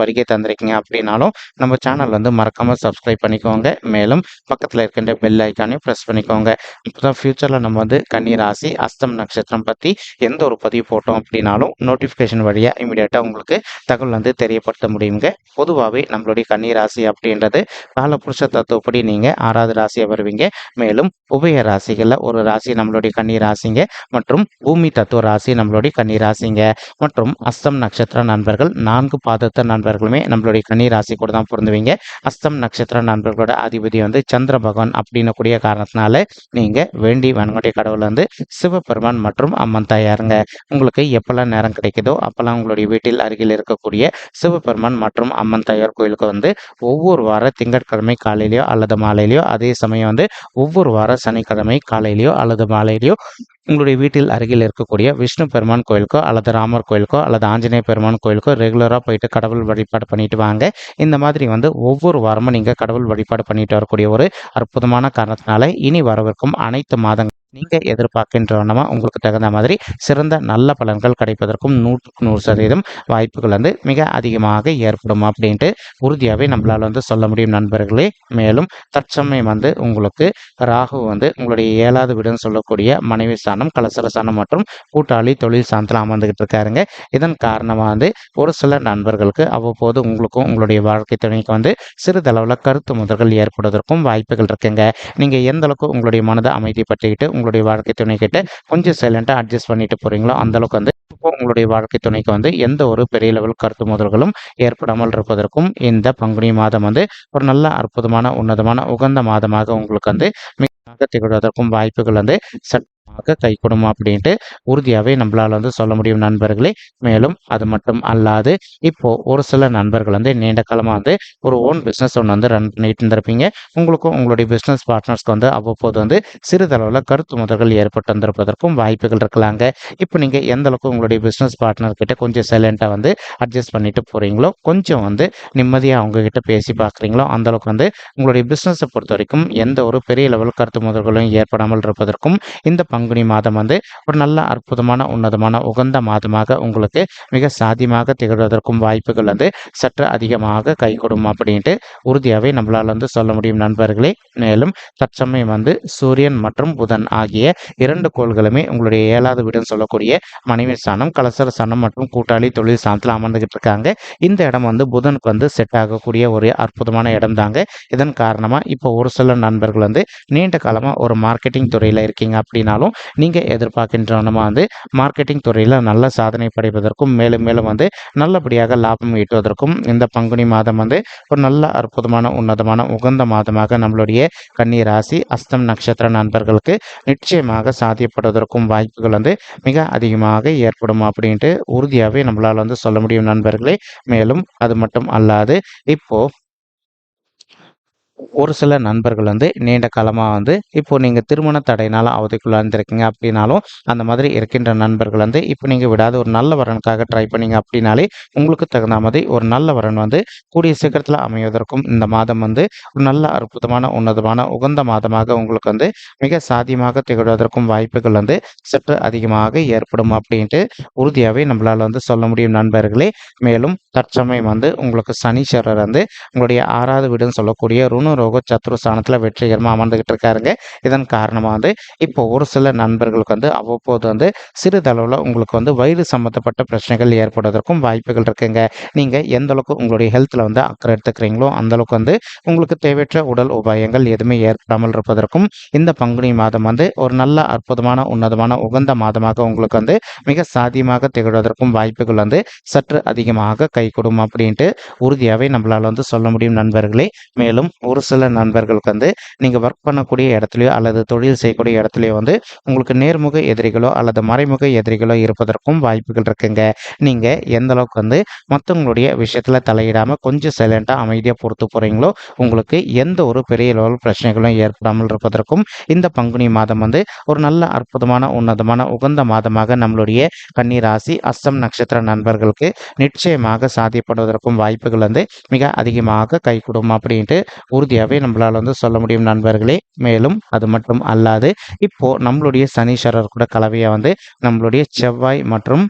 வருகை தந்திருக்கீங்க அப்படின்னாலும் நம்ம சேனல் வந்து மறக்காமல் சப்ஸ்கிரைப் பண்ணிக்கோங்க. மேலும் பக்கத்தில் இருக்கின்ற பெல் ஐக்கானையும் ப்ரெஸ் பண்ணிக்கோங்க. இப்போ தான் ஃப்யூச்சரில் நம்ம வந்து கன்னி ராசி அஸ்தம் நட்சத்திரம் பற்றி எந்த ஒரு பதிவு போட்டோம் அப்படின்னாலும் நோட்டிஃபிகேஷன் வழியாக இமீடியட்டாக உங்களுக்கு தகவல் வந்து தெரியப்படுத்த முடியுங்க. பொதுவாகவே நம்மளுடைய கன்னி ராசி அப்படின்றது காலபுருஷ தத்துவப்படி நீங்கள் ஆறாவது ராசியாக வருவீங்க. மேலும் உபய ராசிகளில் ஒரு ராசி நம்மளுடைய கன்னி ராசிங்க மற்றும் பூமி தத்துவ ராசி நம்மளுடைய கன்னி ராசிங்க மற்றும் அஸ்தம் நட்சத்திர நண்பர்கள் நான்கு பாதத்தை நண்பர்களுமே நம்மளுடைய கனி ராசி கூட தான் பொருந்துவீங்க. அஸ்தம் நட்சத்திர நண்பர்களோட அதிபதி வந்து சந்திர பகவான் அப்படின்னு கூடிய காரணத்தினால நீங்க வேண்டி வனங்குடைய கடவுள் வந்து சிவபெருமான் மற்றும் அம்மன் தாயாருங்க. உங்களுக்கு எப்பெல்லாம் நேரம் கிடைக்குதோ அப்பெல்லாம் உங்களுடைய வீட்டில் அருகில் இருக்கக்கூடிய சிவபெருமான் மற்றும் அம்மன் தாயார் கோயிலுக்கு வந்து ஒவ்வொரு வார திங்கட்கிழமை காலையிலையோ அல்லது மாலையிலையோ அதே சமயம் வந்து ஒவ்வொரு வார சனிக்கிழமை காலையிலையோ அல்லது மாலையிலையோ உங்களுடைய வீட்டில் அருகில் இருக்கக்கூடிய விஷ்ணு பெருமான் கோயிலுக்கோ அல்லது ராமர் கோயிலுக்கோ அல்லது ஆஞ்சநேய பெருமான் கோயிலுக்கோ ரெகுலராக போயிட்டு கடவுள் வழிபாடு பண்ணிட்டு வாங்க. இந்த மாதிரி வந்து ஒவ்வொரு வாரமும் நீங்கள் கடவுள் வழிபாடு பண்ணிட்டு வரக்கூடிய ஒரு அற்புதமான காரணத்தினால இனி வரவிருக்கும் அனைத்து மாதங்கள் நீங்கள் எதிர்பார்க்கின்ற வண்ணமாக உங்களுக்கு தகுந்த மாதிரி சிறந்த நல்ல பலன்கள் கிடைப்பதற்கும் நூற்றுக்கு நூறு சதவீதம் வாய்ப்புகள் வந்து மிக அதிகமாக ஏற்படும் அப்படின்ட்டு உறுதியாகவே நம்மளால் வந்து சொல்ல முடியும் நண்பர்களே. மேலும் தற்சமயம் வந்து உங்களுக்கு ராகு வந்து உங்களுடைய ஏழாவது வீடுன்னு சொல்லக்கூடிய மனைவி ஸ்தானம் கலசர ஸ்தானம் மற்றும் கூட்டாளி தொழில் ஸ்தானத்தில் அமர்ந்துகிட்டு இருக்காருங்க. இதன் காரணமாக வந்து ஒரு சில நண்பர்களுக்கு அவ்வப்போது உங்களுக்கும் உங்களுடைய வாழ்க்கை துணைக்கு வந்து சிறிதளவில் கருத்து முதல்கள் ஏற்படுவதற்கும் வாய்ப்புகள் இருக்குங்க. நீங்கள் எந்த அளவுக்கு உங்களுடைய மனதை அமைதிப்படுத்திக்கிட்டு உங்களுடைய வாழ்க்கை துணை கிட்ட கொஞ்சம் சைலண்டாக அட்ஜஸ்ட் பண்ணிட்டு போகிறீங்களோ அந்தளவுக்கு வந்து இப்போ உங்களுடைய வாழ்க்கை துணைக்கு வந்து எந்த ஒரு பெரிய லெவல் கருத்து முதல்களும் ஏற்படாமல் இருப்பதற்கும் இந்த பங்குனி மாதம் வந்து ஒரு நல்ல அற்புதமான உன்னதமான உகந்த மாதமாக உங்களுக்கு வந்து மிக திகழ்வதற்கும் வாய்ப்புகள் வந்து சட் கை கொடுமா அப்படின்ட்டு உறுதியாகவே நம்மளால் வந்து சொல்ல முடியும் நண்பர்களே. மேலும் அது மட்டும் அல்லாது இப்போ ஒரு சில நண்பர்கள் வந்து நீண்ட காலமாக வந்து ஒரு ஓன் பிஸ்னஸ் ஒன்று வந்து ரன் பண்ணிட்டு இருந்திருப்பீங்க. உங்களுக்கும் உங்களுடைய பிஸ்னஸ் பார்ட்னர்ஸ்க்கு வந்து அவ்வப்போது வந்து சிறிதளவில் கருத்து முதல்கள் ஏற்பட்டு வந்திருப்பதற்கும் வாய்ப்புகள் இருக்கலாங்க. இப்போ நீங்கள் எந்த அளவுக்கு உங்களுடைய பிஸ்னஸ் பார்ட்னர் கிட்ட கொஞ்சம் சைலண்ட்டாக வந்து அட்ஜஸ்ட் பண்ணிட்டு போகிறீங்களோ கொஞ்சம் வந்து நிம்மதியாக அவங்ககிட்ட பேசி பார்க்குறீங்களோ அந்தளவுக்கு வந்து உங்களுடைய பிஸ்னஸை பொறுத்த வரைக்கும் எந்த ஒரு பெரிய லெவல் கருத்து முதல்களும் ஏற்படாமல் இருப்பதற்கும் இந்த பங்கு பங்குனி மாதம் வந்து ஒரு நல்ல அற்புதமான உன்னதமான உகந்த மாதமாக உங்களுக்கு மிக சாத்தியமாக திகழ்வதற்கும் வாய்ப்புகள் வந்து சற்று அதிகமாக கைகூடும் அப்படின்ட்டு உறுதியாகவே நம்மளால் வந்து சொல்ல முடியும் நண்பர்களே. மேலும் தற்சமயம் வந்து சூரியன் மற்றும் புதன் ஆகிய இரண்டு கோள்களுமே உங்களுடைய ஏழாவது வீடுன்னு சொல்லக்கூடிய மனைவி ஸ்தானம் கலசர ஸ்தானம் மற்றும் கூட்டாளி தொழில் ஸ்தானத்தில் அமர்ந்துகிட்டு இருக்காங்க. இந்த இடம் வந்து புதனுக்கு வந்து செட் ஆகக்கூடிய ஒரு அற்புதமான இடம் தாங்க. இதன் காரணமாக இப்போ ஒரு சில நண்பர்கள் வந்து நீண்ட காலமாக ஒரு மார்க்கெட்டிங் துறையில் இருக்கீங்க அப்படின்னாலும் நீங்கள் எதிர்பார்க்கின்றனமா வந்து மார்க்கெட்டிங் துறையில் நல்ல சாதனை படைப்பதற்கும் மேலும் மேலும் வந்து நல்லபடியாக லாபம் ஈட்டுவதற்கும் இந்த பங்குனி மாதம் வந்து ஒரு நல்ல அற்புதமான உன்னதமான உகந்த மாதமாக நம்மளுடைய கன்னி ராசி அஸ்தம் நட்சத்திர நண்பர்களுக்கு நிச்சயமாக சாத்தியப்படுவதற்கும் வாய்ப்புகள் வந்து மிக அதிகமாக ஏற்படும் அப்படின்ட்டு உறுதியாகவே நம்மளால் வந்து சொல்ல முடியும் நண்பர்களே. மேலும் அது மட்டும் அல்லாது இப்போ ஒரு சில நண்பர்கள் வந்து நீண்ட காலமாக வந்து இப்போ நீங்கள் திருமண தடையினால் அவதிக்குள்ளாந்துருக்கீங்க அப்படின்னாலும் அந்த மாதிரி இருக்கின்ற நண்பர்கள் வந்து இப்போ நீங்கள் விடாத ஒரு நல்ல வரனுக்காக ட்ரை பண்ணீங்க அப்படின்னாலே உங்களுக்கு தகுந்த மாதிரி ஒரு நல்ல வரன் வந்து கூடிய சீக்கிரத்தில் அமைவதற்கும் இந்த மாதம் வந்து ஒரு நல்ல அற்புதமான உன்னதமான உகந்த மாதமாக உங்களுக்கு வந்து மிக சாத்தியமாக திகழ்வதற்கும் வாய்ப்புகள் வந்து சற்று அதிகமாக ஏற்படும் அப்படின்ட்டு உறுதியாகவே நம்மளால் வந்து சொல்ல முடியும் நண்பர்களே. மேலும் தற்சமயம் வந்து உங்களுக்கு சனீஸ்வரர் வந்து உங்களுடைய ஆறாவது வீடுன்னு சொல்லக்கூடிய ருணு ரோக சத்ரு ஸ்தானத்தில் வெற்றிகரமாக அமர்ந்துகிட்டு இருக்காருங்க இதன் காரணமாக வந்து இப்போ ஒரு சில நண்பர்களுக்கு வந்து அவ்வப்போது வந்து சிறிதளவில் உங்களுக்கு வந்து வயிறு சம்மந்தப்பட்ட பிரச்சனைகள் ஏற்படுவதற்கும் வாய்ப்புகள் இருக்குங்க. நீங்கள் எந்த அளவுக்கு உங்களுடைய ஹெல்த்தில் வந்து அக்கறை எடுத்துக்கிறீங்களோ அந்த அளவுக்கு வந்து உங்களுக்கு தேவையற்ற உடல் உபாயங்கள் எதுவுமே ஏற்படாமல் இருப்பதற்கும் இந்த பங்குனி மாதம் வந்து ஒரு நல்ல அற்புதமான உன்னதமான உகந்த மாதமாக உங்களுக்கு வந்து மிக சாத்தியமாக திகழ்வதற்கும் வாய்ப்புகள் வந்து சற்று அதிகமாக கை கொடுக்கும் அப்படின்ட்டு உறுதியாகவே நம்மளால் வந்து சொல்ல முடியும் நண்பர்களே. மேலும் ஒரு ஒரு சில நண்பர்களுக்கு வந்து நீங்கள் ஒர்க் பண்ணக்கூடிய இடத்துலையோ அல்லது தொழில் செய்யக்கூடிய இடத்துலையோ வந்து உங்களுக்கு நேர்முக எதிரிகளோ அல்லது மறைமுக எதிரிகளோ இருப்பதற்கும் வாய்ப்புகள் இருக்குங்க. நீங்கள் எந்த அளவுக்கு வந்து மற்றவங்களுடைய விஷயத்தில் தலையிடாமல் கொஞ்சம் சைலண்ட்டாக அமைதியாக பொறுத்து போகிறீங்களோ உங்களுக்கு எந்த ஒரு பெரிய லெவல் பிரச்சனைகளும் ஏற்படாமல் இருப்பதற்கும் இந்த பங்குனி மாதம் வந்து ஒரு நல்ல அற்புதமான உன்னதமான உகந்த மாதமாக நம்மளுடைய கன்னிராசி அஸ்தம் நட்சத்திர நண்பர்களுக்கு நிச்சயமாக சாத்தியப்படுவதற்கும் வாய்ப்புகள் வந்து மிக அதிகமாக கைகூடும் அப்படின்ட்டு உறுதி உறுதியாகவே நம்மளால் வந்து சொல்ல முடியும் நண்பர்களே. மேலும் அது மட்டும் அல்லாது இப்போ நம்மளுடைய சனீஸ்வரர் கூட கலவையாக வந்து நம்மளுடைய செவ்வாய் மற்றும்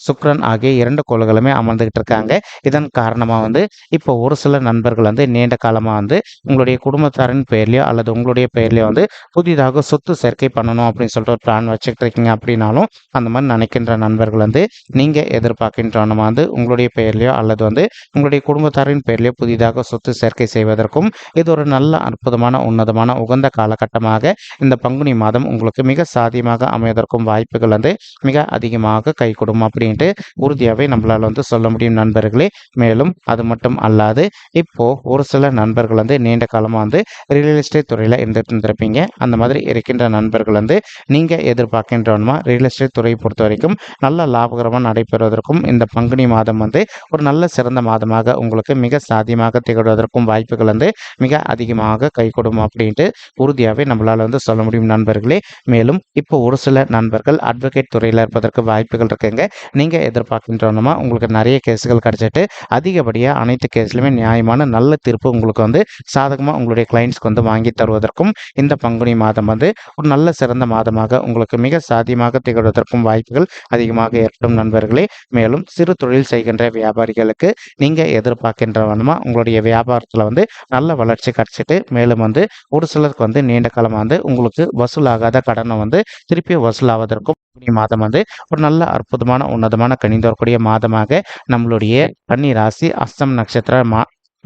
சுக்ரன் ஆகிய இரண்டு கோள்களுமே அமர்ந்துகிட்டு இருக்காங்க. இதன் காரணமாக வந்து இப்போ ஒரு சில நண்பர்கள் வந்து நீண்ட காலமாக வந்து உங்களுடைய குடும்பத்தாரின் பெயர்லையோ அல்லது உங்களுடைய பெயர்லையோ வந்து புதிதாக சொத்து சேர்க்கை பண்ணணும் அப்படின்னு சொல்லிட்டு ஒரு பிளான் வச்சுக்கிட்டு இருக்கீங்க அப்படின்னாலும் அந்த மாதிரி நினைக்கின்ற நண்பர்கள் வந்து நீங்கள் எதிர்பார்க்கின்றன வந்து உங்களுடைய பெயர்லையோ அல்லது வந்து உங்களுடைய குடும்பத்தாரின் பெயர்லையோ புதிதாக சொத்து சேர்க்கை செய்வதற்கும் இது ஒரு நல்ல அற்புதமான உன்னதமான உகந்த காலகட்டமாக இந்த பங்குனி மாதம் உங்களுக்கு மிக சாதியமாக அமைவதற்கும் வாய்ப்புகள் வந்து மிக அதிகமாக கை கொடுக்கும் அப்படி அப்படின்ட்டு உறுதியாகவே நம்மளால் வந்து சொல்ல முடியும் நண்பர்களே. மேலும் அது மட்டும் அல்லாது இப்போ ஒரு சில நண்பர்கள் வந்து நீண்ட காலமாக வந்து ரியல் எஸ்டேட் துறையில் இருந்துட்டு இருந்திருப்பீங்க. அந்த மாதிரி இருக்கின்ற நண்பர்கள் வந்து நீங்கள் எதிர்பார்க்கின்றவனுமா? ரியல் எஸ்டேட் துறையை பொறுத்த வரைக்கும் நல்ல லாபகரமாக நடைபெறுவதற்கும் இந்த பங்குனி மாதம் வந்து ஒரு நல்ல சிறந்த மாதமாக உங்களுக்கு மிக சாத்தியமாக திகழ்வதற்கும் வாய்ப்புகள் வந்து மிக அதிகமாக கை அப்படின்ட்டு உறுதியாகவே நம்மளால் வந்து சொல்ல முடியும் நண்பர்களே. மேலும் இப்போ ஒரு சில நண்பர்கள் அட்வொகேட் துறையில் இருப்பதற்கு வாய்ப்புகள் இருக்குங்க. நீங்கள் எதிர்பார்க்கின்றோன்னா உங்களுக்கு நிறைய கேஸுகள் கிடச்சிட்டு அதிகப்படியாக அனைத்து கேஸ்லையுமே நியாயமான நல்ல தீர்ப்பு உங்களுக்கு வந்து சாதகமாக உங்களுடைய கிளைண்ட்ஸ்க்கு வந்து வாங்கி தருவதற்கும் இந்த பங்குனி மாதம் வந்து ஒரு நல்ல சிறந்த மாதமாக உங்களுக்கு மிக சாத்தியமாக திகழ்வதற்கும் வாய்ப்புகள் அதிகமாக ஏற்படும் நண்பர்களே. மேலும் சிறு தொழில் செய்கின்ற வியாபாரிகளுக்கு நீங்கள் எதிர்பார்க்கின்றவனமா உங்களுடைய வியாபாரத்தில் வந்து நல்ல வளர்ச்சி கிடச்சிட்டு மேலும் வந்து ஒரு சிலருக்கு வந்து நீண்ட காலமாக வந்து உங்களுக்கு வசூலாகாத கடனை வந்து திருப்பி வசூலாவதற்கும் மாதம் வந்து ஒரு நல்ல அற்புதமான உன்னதமான கணிந்து வரக்கூடிய மாதமாக நம்மளுடைய கன்னி ராசி அஸ்தம் நட்சத்திர மா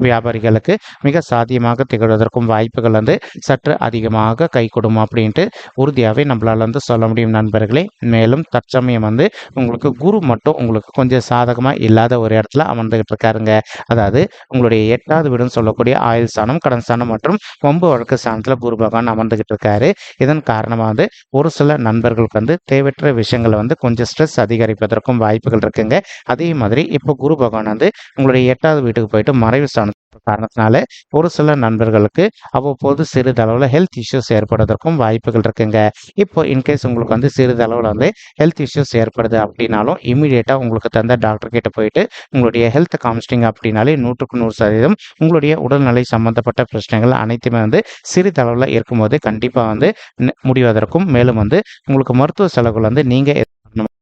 வியாபாரிகளுக்கு மிக சாத்தியமாக திகழ்வதற்கும் வாய்ப்புகள் வந்து சற்று அதிகமாக கை கொடுக்கும் அப்படின்ட்டு உறுதியாகவே நம்மளால் வந்து சொல்ல முடியும் நண்பர்களே. மேலும் தற்சமயம் வந்து உங்களுக்கு குரு மட்டும் உங்களுக்கு கொஞ்சம் சாதகமாக இல்லாத ஒரு இடத்துல அமர்ந்துகிட்டு இருக்காருங்க. அதாவது உங்களுடைய எட்டாவது வீடுன்னு சொல்லக்கூடிய ஆயுள் ஸ்தானம் கடன் ஸ்தானம் மற்றும் ஒம்பு வழக்கு ஸ்தானத்தில் குரு பகவான் அமர்ந்துகிட்டு இருக்காரு. இதன் காரணமாக வந்து ஒரு சில நண்பர்களுக்கு வந்து தேவையற்ற விஷயங்களை வந்து கொஞ்சம் ஸ்ட்ரெஸ் அதிகரிப்பதற்கும் வாய்ப்புகள் இருக்குங்க. அதே மாதிரி இப்போ குரு பகவான் வந்து உங்களுடைய எட்டாவது வீட்டுக்கு போயிட்டு மறைவு ஸ்தானம் காரணத்தினால ஒரு சில நண்பர்களுக்கு அவ்வப்போது சிறிதளவில் ஹெல்த் இஷ்யூஸ் ஏற்படுவதற்கும் வாய்ப்புகள் இருக்குங்க. இப்போ இன்கேஸ் உங்களுக்கு வந்து சிறிதளவில் வந்து ஹெல்த் இஷ்யூஸ் ஏற்படுது அப்படின்னாலும் இமீடியட்டாக உங்களுக்கு தந்த டாக்டர் கிட்ட போயிட்டு உங்களுடைய ஹெல்த் காமிச்சிட்டிங்க அப்படின்னாலே நூற்றுக்கு நூறு சதவீதம் உங்களுடைய உடல்நிலை சம்மந்தப்பட்ட பிரச்சனைகள் அனைத்துமே வந்து சிறிதளவில் இருக்கும்போது கண்டிப்பாக வந்து முடிவதற்கும் மேலும் வந்து உங்களுக்கு மருத்துவ செலவுகள் வந்து நீங்கள்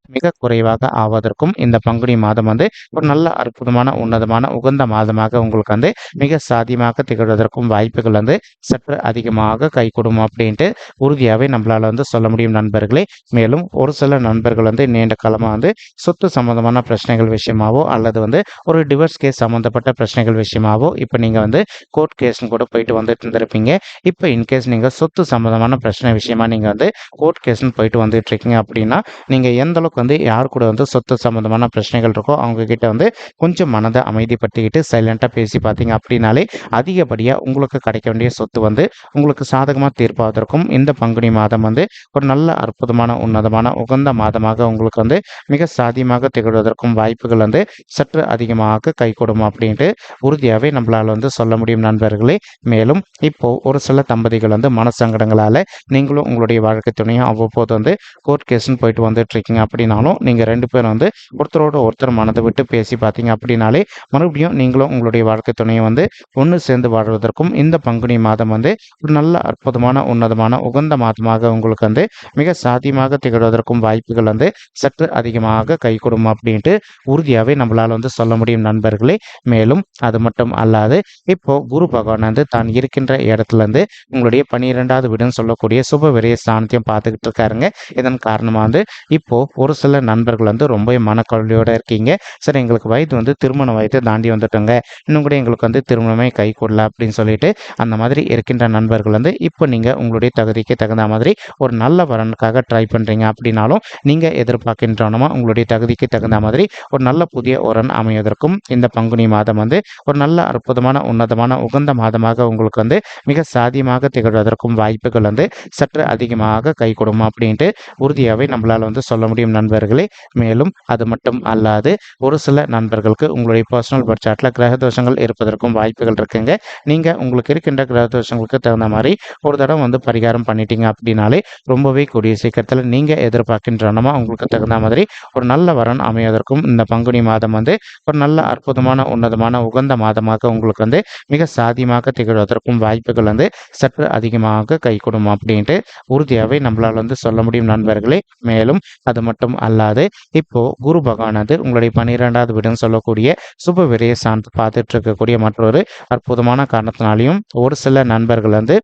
மிக குறைவாக ஆவதற்கும் இந்த பங்குனி மாதம் வந்து ஒரு நல்ல அற்புதமான உன்னதமான உகந்த மாதமாக உங்களுக்கு வந்து மிக சாத்தியமாக திகழ்வதற்கும் வாய்ப்புகள் வந்து சற்று அதிகமாக கை அப்படின்ட்டு உறுதியாகவே நம்மளால் வந்து சொல்ல முடியும் நண்பர்களே. மேலும் ஒரு சில நண்பர்கள் வந்து நீண்ட காலமாக வந்து சொத்து சம்மந்தமான பிரச்சனைகள் விஷயமாவோ அல்லது வந்து ஒரு டிவர்ஸ் கேஸ் சம்மந்தப்பட்ட பிரச்சனைகள் விஷயமாவோ இப்போ நீங்கள் வந்து கோர்ட் கேஸ்னு கூட போயிட்டு வந்துட்டு இருந்திருப்பீங்க. இப்போ இன்கேஸ் நீங்கள் சொத்து சம்மந்தமான பிரச்சனை விஷயமா நீங்கள் வந்து கோர்ட் கேஸ்னு போயிட்டு வந்துட்டு இருக்கீங்க அப்படின்னா நீங்கள் எந்த அளவுக்கு வந்து யார் கூட வந்து சொத்து சம்மந்தமான பிரச்சனைகள் இருக்கோ அவங்கக்கிட்ட வந்து கொஞ்சம் மனதை அமைதிப்படுத்திக்கிட்டு சைலண்ட்டாக பேசி பார்த்தீங்க அப்படின்னாலே அதிகப்படியாக உங்களுக்கு கிடைக்க வேண்டிய சொத்து வந்து உங்களுக்கு சாதகமாக தீர்ப்பாவதற்கும் இந்த பங்குனி மாதம் வந்து ஒரு நல்ல அற்புதமான உன்னதமான உகந்த மாதமாக உங்களுக்கு வந்து மிக சாதியமாக திகழ்வதற்கும் வாய்ப்புகள் வந்து சற்று அதிகமாக கை அப்படின்ட்டு உறுதியாகவே நம்மளால் வந்து சொல்ல முடியும் நண்பர்களே. மேலும் இப்போ ஒரு சில தம்பதிகள் வந்து மனசங்கடங்களால் நீங்களும் உங்களுடைய வாழ்க்கை துணையும் அவ்வப்போது வந்து கோர்ட் கேஸ்ன்னு போயிட்டு வந்துட்டு இருக்கீங்க அப்படின்னாலும் நீங்கள் ரெண்டு பேரும் வந்து ஒருத்தரோட ஒருத்தர் மனதை விட்டு பேசி பார்த்தீங்க அப்படின்னாலே மறுபடியும் நீங்களும் உங்களுடைய வாழ்க்கை துணையை வந்து ஒன்று சேர்ந்து வாழ்வதற்கும் இந்த பங்குனி மாதம் வந்து ஒரு நல்ல அற்புதமான உன்னதமான உகந்த மாதமாக உங்களுக்கு வந்து மிக சாத்தியமாக திகழ்வதற்கும் வாய்ப்புகள் வந்து சற்று அதிகமாக கை கொடுக்கும் அப்படின்ட்டு உறுதியாகவே நம்மளால் வந்து சொல்ல முடியும் நண்பர்களே. மேலும் அது மட்டும் அல்லாது இப்போ குரு பகவான் வந்து தான் இருக்கின்ற இடத்துல இருந்து உங்களுடைய பன்னிரெண்டாவது வீடுன்னு சொல்லக்கூடிய சுப விரைய ஸ்தானத்தையும் பார்த்துக்கிட்டு இருக்காருங்க. இதன் காரணமாக வந்து இப்போ ஒரு சில நண்பர்கள் வந்து ரொம்ப மனக்கவலையோடு இருக்கீங்க. சரி எங்களுக்கு வயது வந்து திருமண வயதை தாண்டி வந்துட்டோங்க. இன்னும் கூட எங்களுக்கு வந்து திருமணமே கை கூடல அப்படின்னு சொல்லிட்டு அந்த மாதிரி இருக்கின்ற நண்பர்கள் வந்து இப்போ நீங்கள் உங்களுடைய தகுதிக்கு தகுந்த மாதிரி ஒரு நல்ல வரனுக்காக ட்ரை பண்ணுறீங்க அப்படின்னாலும் நீங்கள் எதிர்பார்க்கின்றனமா உங்களுடைய தகுதிக்கு தகுந்த மாதிரி ஒரு நல்ல புதிய உரன் அமைவதற்கும் இந்த பங்குனி மாதம் வந்து ஒரு நல்ல அற்புதமான உன்னதமான உகந்த மாதமாக உங்களுக்கு வந்து மிக சாதியமாக திகழ்வதற்கும் வாய்ப்புகள் வந்து சற்று அதிகமாக கை கொடுக்கும் அப்படின்ட்டு உறுதியாகவே நம்மளால் வந்து சொல்ல முடியும் நண்பர்களே. மேலும் அது மட்டும் அல்லாது ஒரு சில நண்பர்களுக்கு உங்களுடைய பர்சனல் பட்ஜெட்டில் கிரக தோஷங்கள் இருப்பதற்கும் வாய்ப்புகள் இருக்குங்க. நீங்கள் உங்களுக்கு இருக்கின்ற கிரக தோஷங்களுக்கு தகுந்த மாதிரி ஒரு தடவை வந்து பரிகாரம் பண்ணிட்டீங்க அப்படின்னாலே ரொம்பவே கூடிய சீக்கிரத்தில் நீங்கள் எதிர்பார்க்கின்றனமா உங்களுக்கு தகுந்த மாதிரி ஒரு நல்ல வரன் அமைவதற்கும் இந்த பங்குனி மாதம் வந்து ஒரு நல்ல அற்புதமான உன்னதமான உகந்த மாதமாக உங்களுக்கு வந்து மிக சாதியமாக திகழ்வதற்கும் வாய்ப்புகள் வந்து சற்று அதிகமாக கை அப்படின்ட்டு உறுதியாகவே நம்மளால் வந்து சொல்ல முடியும் நண்பர்களே. மேலும் அது மட்டும் அல்லாது இப்போ குரு பகவானது உங்களுடைய பன்னிரெண்டாவது வீடுன்னு சொல்லக்கூடிய சுப விரைய சார்ந்து பார்த்துட்டு இருக்கக்கூடிய மற்றொரு அற்புதமான காரணத்தினாலையும் ஒரு சில நண்பர்கள் வந்து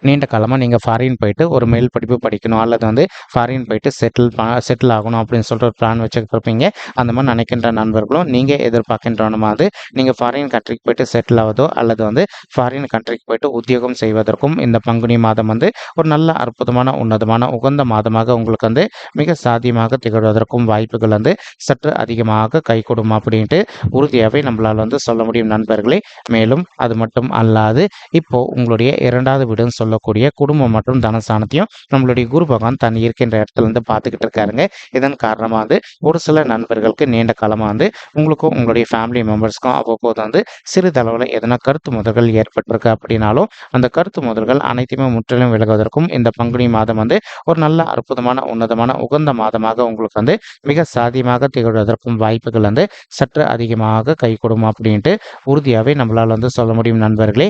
நீண்ட காலமாக நீங்கள் ஃபாரின் போயிட்டு ஒரு மேல் படிப்பு படிக்கணும் அல்லது வந்து ஃபாரின் போயிட்டு செட்டில் செட்டில் ஆகணும் அப்படின்னு சொல்லிட்டு ஒரு பிளான் வச்சுருப்பீங்க அந்த மாதிரி நினைக்கின்ற நண்பர்களும் நீங்கள் எதிர்பார்க்கின்றனமாவது நீங்கள் ஃபாரின் கண்ட்ரிக்கு போயிட்டு செட்டில் ஆவதோ அல்லது வந்து ஃபாரின் கண்ட்ரிக்கு போயிட்டு உத்தியோகம் செய்வதற்கும் இந்த பங்குனி மாதம் வந்து ஒரு நல்ல அற்புதமான உன்னதமான உகந்த மாதமாக உங்களுக்கு வந்து மிக சாத்தியமாக திகழ்வதற்கும் வாய்ப்புகள் வந்து சற்று அதிகமாக கை அப்படின்ட்டு உறுதியாகவே நம்மளால் வந்து சொல்ல முடியும் நண்பர்களே. மேலும் அது மட்டும் அல்லாது இப்போ உங்களுடைய இரண்டாவது வீடு வீடுன்னு சொல்லக்கூடிய குடும்பம் மற்றும் தனஸ்தானத்தையும் நம்மளுடைய குரு பகவான் தன் இருக்கின்ற இடத்துல இருந்து பார்த்துக்கிட்டு இருக்காருங்க. இதன் காரணமாக வந்து ஒரு சில நண்பர்களுக்கு நீண்ட காலமாக வந்து உங்களுக்கும் உங்களுடைய ஃபேமிலி மெம்பர்ஸ்க்கும் அவ்வப்போது வந்து சிறிதளவில் எதனா கருத்து முதல்கள் ஏற்பட்டிருக்கு அப்படின்னாலும் அந்த கருத்து முதல்கள் அனைத்துமே முற்றிலும் விலகுவதற்கும் இந்த பங்குனி மாதம் வந்து ஒரு நல்ல அற்புதமான உன்னதமான உகந்த மாதமாக உங்களுக்கு வந்து மிக சாதியமாக திகழ்வதற்கும் வாய்ப்புகள் வந்து சற்று அதிகமாக கை கொடுமா அப்படின்ட்டு உறுதியாகவே நம்மளால் வந்து சொல்ல முடியும் நண்பர்களே.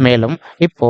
மேலும் இப்போ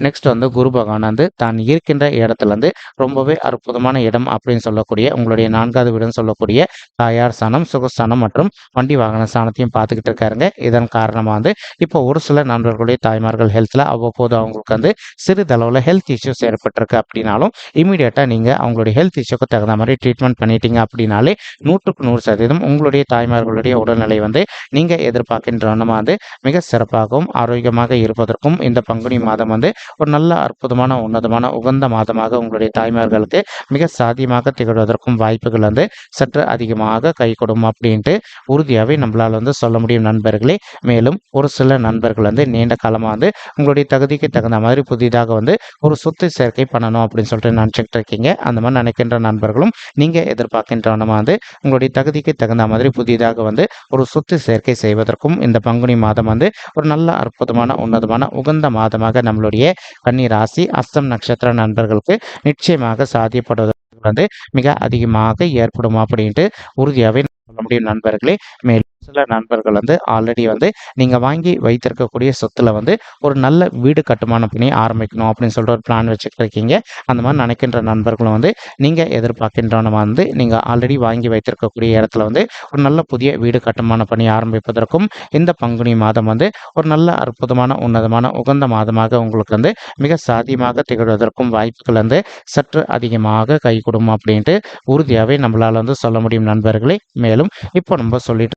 நெக்ஸ்ட் வந்து குரு பகவான் வந்து தான் இருக்கின்ற இடத்துல இருந்து ரொம்பவே அற்புதமான இடம் அப்படின்னு சொல்லக்கூடிய உங்களுடைய நான்காவது வீடுன்னு சொல்லக்கூடிய தாயார் ஸ்தானம் சுகஸ்தானம் மற்றும் வண்டி வாகன ஸ்தானத்தையும் பார்த்துக்கிட்டு இருக்காருங்க. இதன் காரணமாக வந்து இப்போ ஒரு சில நண்பர்களுடைய தாய்மார்கள் ஹெல்த்தில் அவ்வப்போது அவங்களுக்கு வந்து சிறிதளவில் ஹெல்த் இஷ்யூஸ் ஏற்பட்டிருக்கு அப்படின்னாலும் இமீடியட்டாக நீங்கள் அவங்களுடைய ஹெல்த் இஷ்யூக்கு தகுந்த மாதிரி ட்ரீட்மெண்ட் பண்ணிட்டீங்க அப்படின்னாலே நூற்றுக்கு நூறு சதவீதம் உங்களுடைய தாய்மார்களுடைய உடல்நிலை வந்து நீங்கள் எதிர்பார்க்கின்ற வந்து மிக சிறப்பாகவும் ஆரோக்கியமாக இருப்பதற்கும் இந்த பங்குனி மாதம் வந்து ஒரு நல்ல அற்புதமான உன்னதமான உகந்த மாதமாக உங்களுடைய தாய்மார்களுக்கு மிக சாத்தியமாக திகழ்வதற்கும் வாய்ப்புகள் வந்து சற்று அதிகமாக கை அப்படின்ட்டு உறுதியாகவே நம்மளால் வந்து சொல்ல முடியும் நண்பர்களே. மேலும் ஒரு சில நண்பர்கள் வந்து நீண்ட காலமாக வந்து உங்களுடைய தகுதிக்கு தகுந்த மாதிரி புதிதாக வந்து ஒரு சொத்து சேர்க்கை பண்ணணும் அப்படின்னு சொல்லிட்டு நினச்சிக்கிட்டு இருக்கீங்க. அந்த மாதிரி நினைக்கின்ற நண்பர்களும் நீங்கள் எதிர்பார்க்கின்றவனமாக வந்து உங்களுடைய தகுதிக்கு தகுந்த மாதிரி புதிதாக வந்து ஒரு சொத்து சேர்க்கை செய்வதற்கும் இந்த பங்குனி மாதம் வந்து ஒரு நல்ல அற்புதமான உன்னதமான உகந்த மாதமாக நம்மளுடைய கன்னி ராசி அஸ்தம் நட்சத்திர நண்பர்களுக்கு நிச்சயமாக சாத்தியப்படுவது வந்து மிக அதிகமாக ஏற்படும் அப்படின்ட்டு உறுதியாகவே சொல்ல முடியும் நண்பர்களே. மேலும் சில நண்பர்கள் வந்து ஆல்ரெடி வந்து நீங்கள் வாங்கி வைத்திருக்கக்கூடிய சொத்தில் வந்து ஒரு நல்ல வீடு கட்டுமான பணி ஆரம்பிக்கணும் அப்படின்னு சொல்லிட்டு ஒரு பிளான் வச்சுட்டு இருக்கீங்க அந்த மாதிரி நினைக்கின்ற நண்பர்களும் வந்து நீங்கள் எதிர்பார்க்கின்றன வந்து நீங்கள் ஆல்ரெடி வாங்கி வைத்திருக்கக்கூடிய இடத்துல வந்து ஒரு நல்ல புதிய வீடு கட்டுமான பணி ஆரம்பிப்பதற்கும் இந்த பங்குனி மாதம் வந்து ஒரு நல்ல அற்புதமான உன்னதமான உகந்த மாதமாக உங்களுக்கு வந்து மிக சாத்தியமாக திகழ்வதற்கும் வாய்ப்புகள் வந்து சற்று அதிகமாக கை கொடுக்கும் அப்படின்ட்டு உறுதியாகவே நம்மளால் வந்து சொல்ல முடியும் நண்பர்களே. மேலும் இப்போ நம்ம சொல்லிட்டு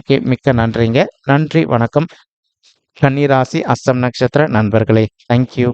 பார்த்தமைக்கு மிக்க நன்றிங்க. நன்றி வணக்கம். கன்னிராசி அஸ்தம் நட்சத்திர நண்பர்களே. தேங்க்யூ